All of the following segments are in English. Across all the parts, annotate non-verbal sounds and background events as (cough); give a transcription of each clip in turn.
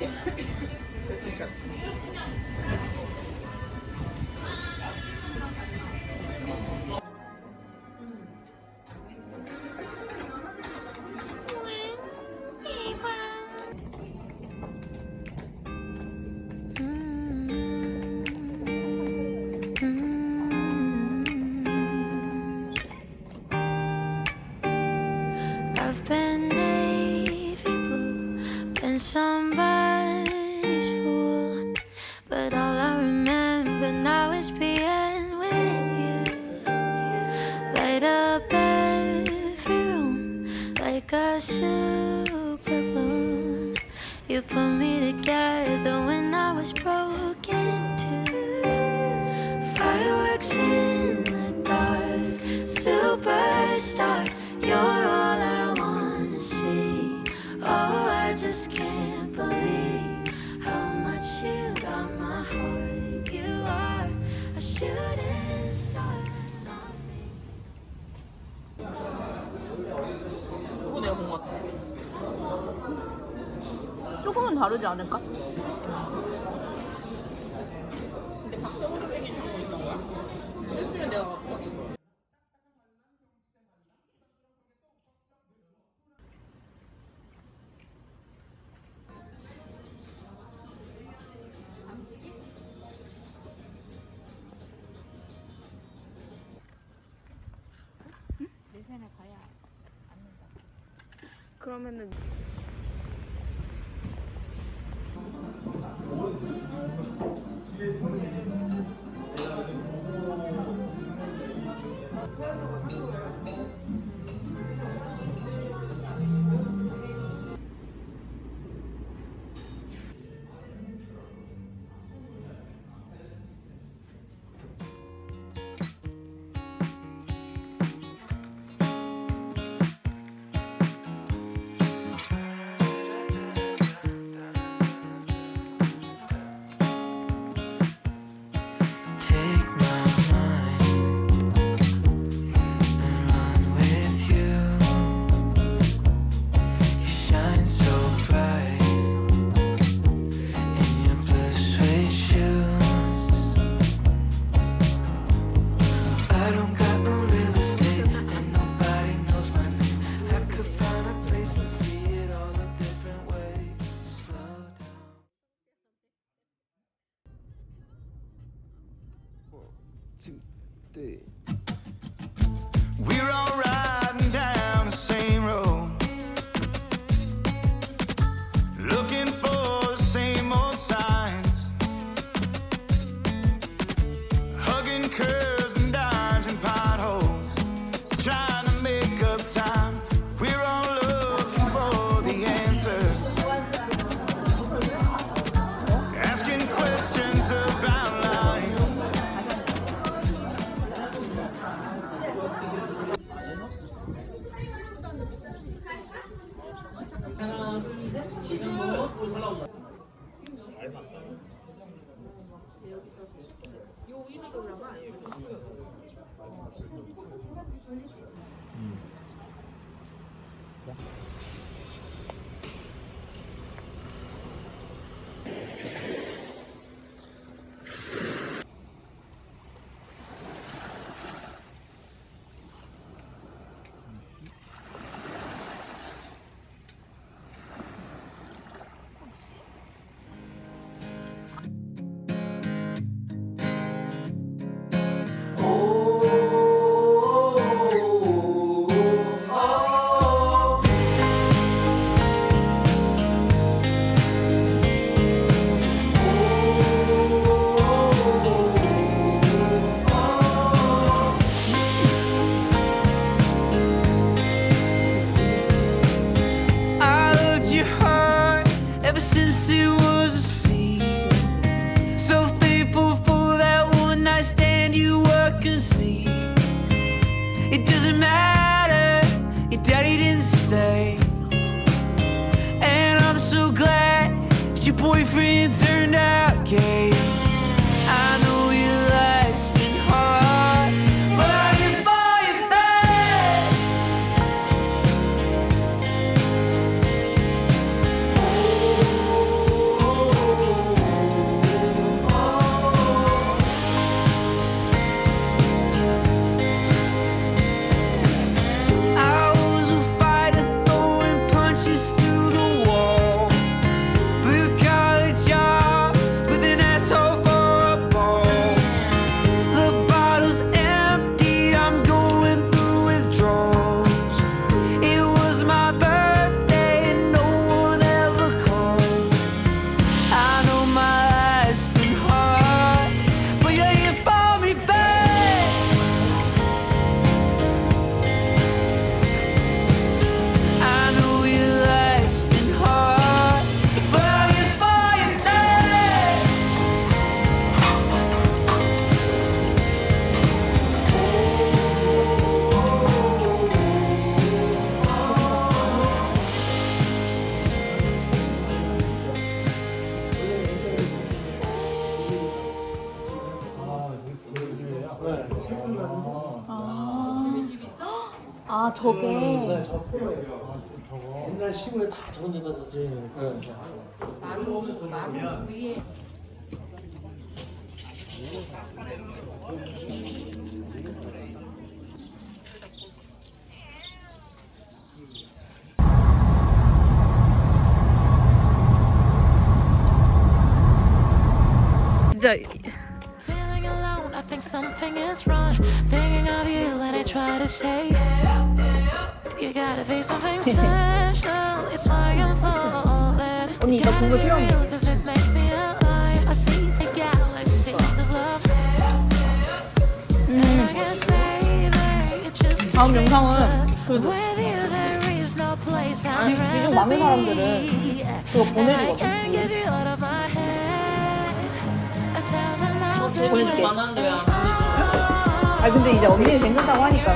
って。But all I remember now is being with you. Light up every room like a super balloon. You put me together when I was broken too. Fireworks in the dark, superstar. You're all I wanna see. Oh, I just can't. 이거 내가 본 것 같아. 조금은 다르지 않을까? 근데 박정호 선생님 잡고 있던 거야? 그랬으면 내가 갖고 왔을 거야. 부산에 가 안는다. 그러면은. two, three. 여기서 수요 위로 올라가 이렇 음. 저게 옛날 저포로 옛날 시골에 다 저런 데다 저지. 나무 나무 위에 진짜 think something is wrong. Thinking of you when I try to say, You gotta be something (laughs) special. It's why I'm falling. You got gotta be real, cause it makes me alive. I see the galaxies of love. And I guess maybe just 다음 영상은 with you there is no place I'd 아니, rather 많은 사람들은 be. And I can get you out of my head. 돈이 좀많았는아 음. 근데 이제 언니는 괜찮다고 하니까.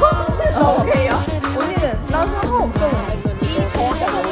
(laughs) 어, 그래요? 언니는 나 상관없어. 정확하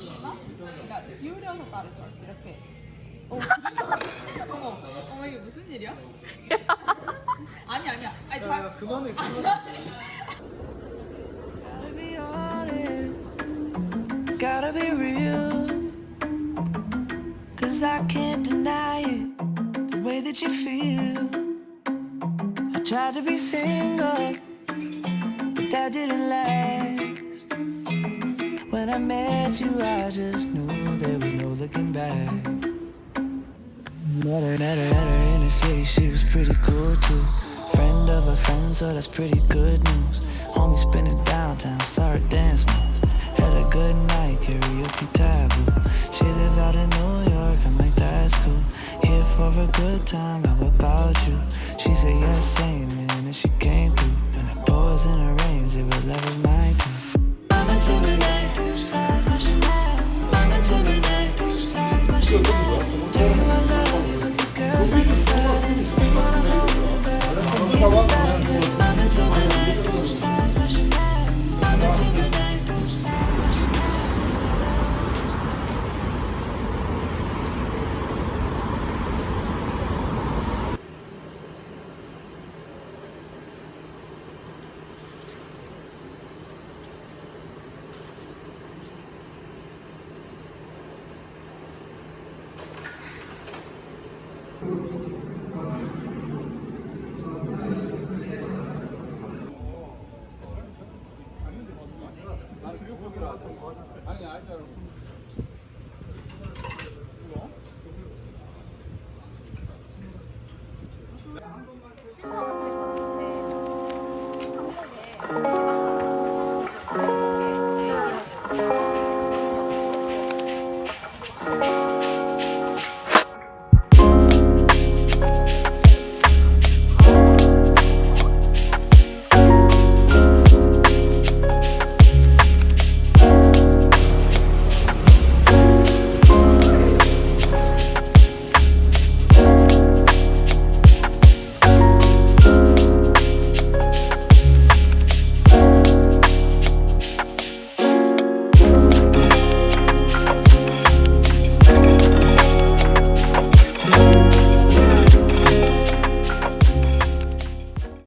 그만해. (laughs) Gotta be honest, gotta be real. Cause I can't deny it, the way that you feel. I tried to be single, but that didn't last met you, I just knew there was no looking back. Met her, met her, met her in the city, she was pretty cool too. Friend of a friend, so that's pretty good news. Homie spinning downtown, saw her dance moves. Had a good night, karaoke taboo. She lived out in New York, I'm like, that's cool. Here for a good time, how about you? She said, yes, amen, and she came